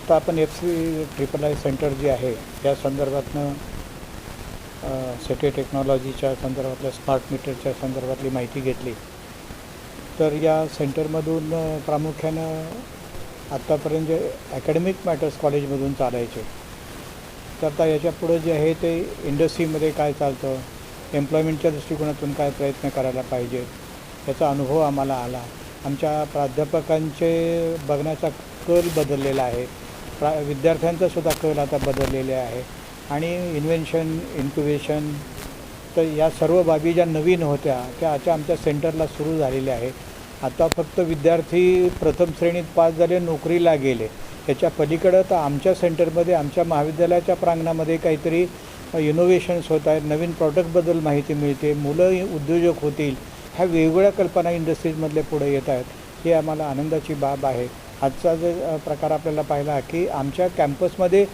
आता आपण F C triple I centre जे आहे या संदर्भातनं सिटी टेक्नॉलॉजीच्या संदर्भातल्या स्मार्ट मीटरच्या संदर्भातली माहिती घेतली. तर या सेंटरमधून प्रामुख्यानं आत्तापर्यंत जे अकॅडमिक मॅटर्स कॉलेजमधून चालायचे. तर आता याच्या पुढं जे आहे ते इंडस्ट्रीमध्ये काय चालतं एम्प्लॉयमेंटच्या दृष्टिकोनातून काय प्रयत्न करायला पाहिजे याचा अनुभव आम्हाला आला. आमच्या प्राध्यापकांचे बघण्याचा कल बदललेला आहे. प्रा विद्यार्थ्यांचा सुद्धा कल आता बदललेले आहे. आणि इन्व्हेन्शन इन्क्युबेशन तर या सर्व बाबी ज्या नवीन होत्या त्या आता आमच्या सेंटरला सुरू झालेल्या आहेत. आता फक्त विद्यार्थी प्रथम श्रेणीत पास झाले नोकरीला गेले. याच्या पलीकडं तर आमच्या सेंटरमध्ये आमच्या महाविद्यालयाच्या प्रांगणामध्ये काहीतरी इनोव्हेशन्स होत आहेत नवीन प्रॉडक्टबद्दल माहिती मिळते मुलं उद्योजक होतील ह्या वेगवेगळ्या कल्पना इंडस्ट्रीजमधले पुढे येत आहेत. ही आम्हाला आनंदाची बाब आहे. आजचा जे प्रकार आपल्याला पाहिला की आमच्या कॅम्पसमध्ये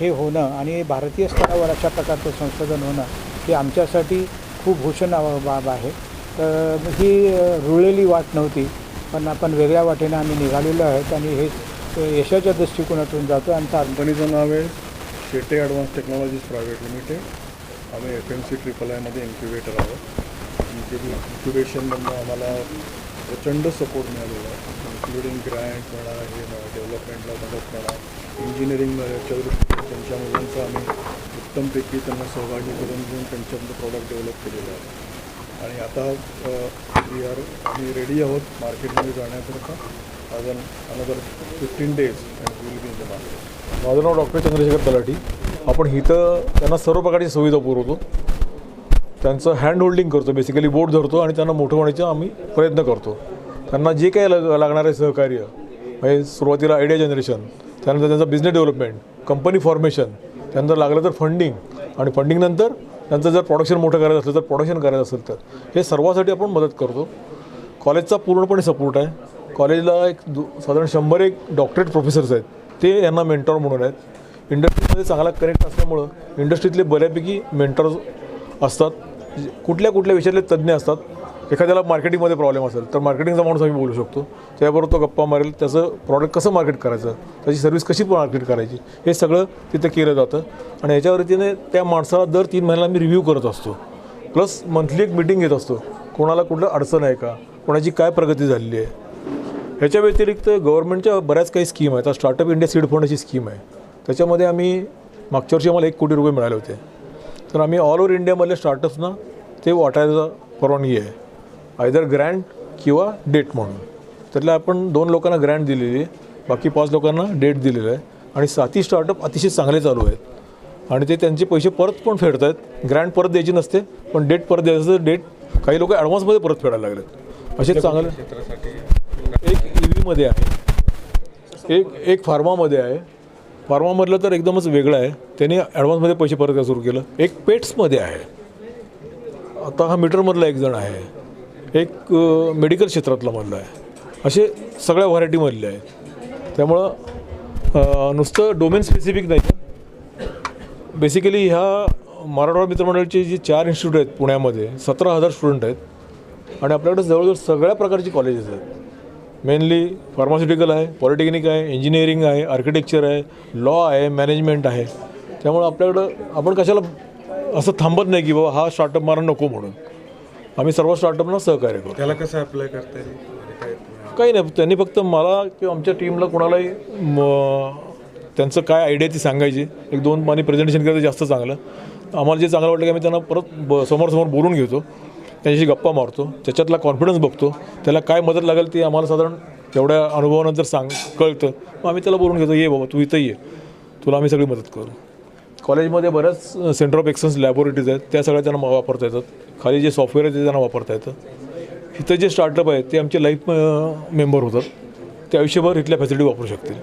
हे होणं आणि भारतीय स्तरावर अशा प्रकारचं संशोधन होणं हे आमच्यासाठी खूप भूषण बाब आहे. तर ही रुळलेली वाट नव्हती पण आपण वेगळ्या वाटेनं आम्ही निघालेलो आहोत आणि हे यशाच्या दृष्टिकोनातून जातो. आमचा कंपनीचं नाव आहे Shete advance technologies private limited. आम्ही एफ एम सी ट्रिपल आयमध्ये इन्क्युबेटर आहोत. इन्क्युबेशनमधनं आम्हाला प्रचंड सपोर्ट मिळालेला आहे. इन्क्लुडिंग ग्रँट म्हणा हे म्हणा डेव्हलपमेंटला मदत म्हणा इंजिनिअरिंगच्या दृष्टीने त्यांच्या मुलांचा आम्ही उत्तमपैकी त्यांना सहभागी करून घेऊन त्यांच्यामध्ये प्रॉडक्ट डेव्हलप केलेलं आहे. आणि आता वी आर आम्ही रेडी आहोत मार्केटमध्ये जाण्याकरता. अजून another fifteen days and will be in the market माझं नाव डॉक्टर चंद्रशेखर तलाठी. आपण इथं त्यांना सर्व प्रकारची सुविधा पुरवतो. त्यांचं हँड होल्डिंग करतो बेसिकली बोट धरतो आणि त्यांना मोठं होण्याचा आम्ही प्रयत्न करतो. त्यांना जे काही लग लागणारे सहकार्य म्हणजे सुरुवातीला आयडिया जनरेशन त्यानंतर त्यांचा बिझनेस डेव्हलपमेंट कंपनी फॉर्मेशन त्यानंतर लागलं तर फंडिंग आणि फंडिंगनंतर त्यांचं जर प्रोडक्शन मोठं करायचं असलं तर प्रोडक्शन करायचं असेल तर. हे सर्वासाठी आपण मदत करतो. कॉलेजचा पूर्णपणे सपोर्ट आहे. कॉलेजला एक दु साधारण शंभर एक डॉक्टरेट प्रोफेसर्स आहेत. ते यांना मेंटॉर म्हणून आहेत. इंडस्ट्रीमध्ये चांगला कनेक्ट असल्यामुळं इंडस्ट्रीतले बऱ्यापैकी मेंटॉर्स असतात. कुठल्या कुठल्या विषयातले तज्ज्ञ असतात एखाद्याला मार्केटिंगमध्ये प्रॉब्लेम असेल तर मार्केटिंगचा माणूस आम्ही बोलू शकतो. त्याबरोबर तो गप्पा मारेल त्याचं प्रॉडक्ट कसं मार्केट करायचं त्याची सर्व्हिस कशी मार्केट करायची हे सगळं तिथं केलं जातं. आणि याच्यावरतीने त्या माणसाला दर तीन महिन्याला आम्ही रिव्ह्यू करत असतो. प्लस मंथली एक मिटिंग घेत असतो. कोणाला कुठलं अडचण आहे का? कोणाची काय प्रगती झालेली आहे? ह्याच्या व्यतिरिक्त गव्हर्नमेंटच्या बऱ्याच काही स्कीम आहेत. आता स्टार्टअप इंडिया सीड अशी स्कीम आहे. त्याच्यामध्ये आम्ही मागच्या वर्षी आम्हाला एक कोटी रुपये मिळाले होते. तर आम्ही ऑल ओव्हर इंडियामधले स्टार्टअप्सना ते वाटायचं परवानगी आहे आयदर ग्रँट किंवा डेट म्हणून. त्यातल्या आपण दोन लोकांना ग्रँट दिलेली आहे. बाकी पाच लोकांना डेट दिलेलं आहे. आणि साती स्टार्टअप अतिशय चांगले चालू आहेत. आणि ते त्यांचे पैसे परत पण फेडत आहेत ग्रँट परत द्यायची नसते पण डेट परत द्यायचं तर डेट काही लोक ॲडव्हान्समध्ये परत फेडायला लागलेत. असे चांगले एक ई व्हीमध्ये आहे. एक एक फार्मामध्ये आहे. फार्मामधलं तर एकदमच वेगळं आहे. त्यांनी ॲडव्हान्समध्ये पैसे परत करायला सुरू केलं? एक पेट्समध्ये आहे. आता हा मीटरमधला एक जण आहे. एक मेडिकल क्षेत्रातला मधला आहे. असे सगळ्या व्हरायटीमधले आहेत. त्यामुळं नुसतं डोमेन स्पेसिफिक नाही. बेसिकली ह्या मराठवाडा मित्रमंडळाचे जे चार इन्स्टिट्यूट आहेत पुण्यामध्ये सतरा हजार स्टुडंट आहेत. आणि आपल्याकडे जवळजवळ सगळ्या प्रकारची कॉलेजेस आहेत. मेनली फार्मास्युटिकल आहे पॉलिटेक्निक आहे इंजिनिअरिंग आहे आर्किटेक्चर आहे लॉ आहे मॅनेजमेंट आहे. त्यामुळं आपल्याकडं आपण कशाला असं थांबत नाही की बाबा हा स्टार्टअप मारा नको म्हणून. आम्ही सर्व स्टार्टअपना सहकार्य करतो. त्याला कसं अप्लाय करता येईल? म्हणजे काही नाही त्यांनी फक्त मला किंवा आमच्या टीमला कोणालाही त्यांचं काय आयडिया ती सांगायची. एक दोन पाणी प्रेझेंटेशन करायचं जास्त चांगलं. आम्हाला जे चांगलं वाटलं की आम्ही त्यांना परत ब समोरासमोर बोलून घेतो. त्यांच्याशी गप्पा मारतो त्याच्यातला कॉन्फिडन्स बघतो त्याला काय मदत लागेल ती आम्हाला साधारण तेवढ्या अनुभवानंतर सांग कळतं. मग आम्ही त्याला बोलून घेतो ये बाबा तू इथं ये. तुला आम्ही सगळी मदत करू. कॉलेजमध्ये बऱ्याच सेंटर ऑफ एक्सलन्स लॅबोरेटरीज आहेत त्या सगळ्या त्यांना वापरता येतात. खाली जे सॉफ्टवेअर आहे ते त्यांना वापरता येतं. इथं जे स्टार्टअप आहेत ते आमचे लाईफ मेंबर होतात. ते आयुष्यभर इथल्या फॅसिलिटी वापरू शकतील.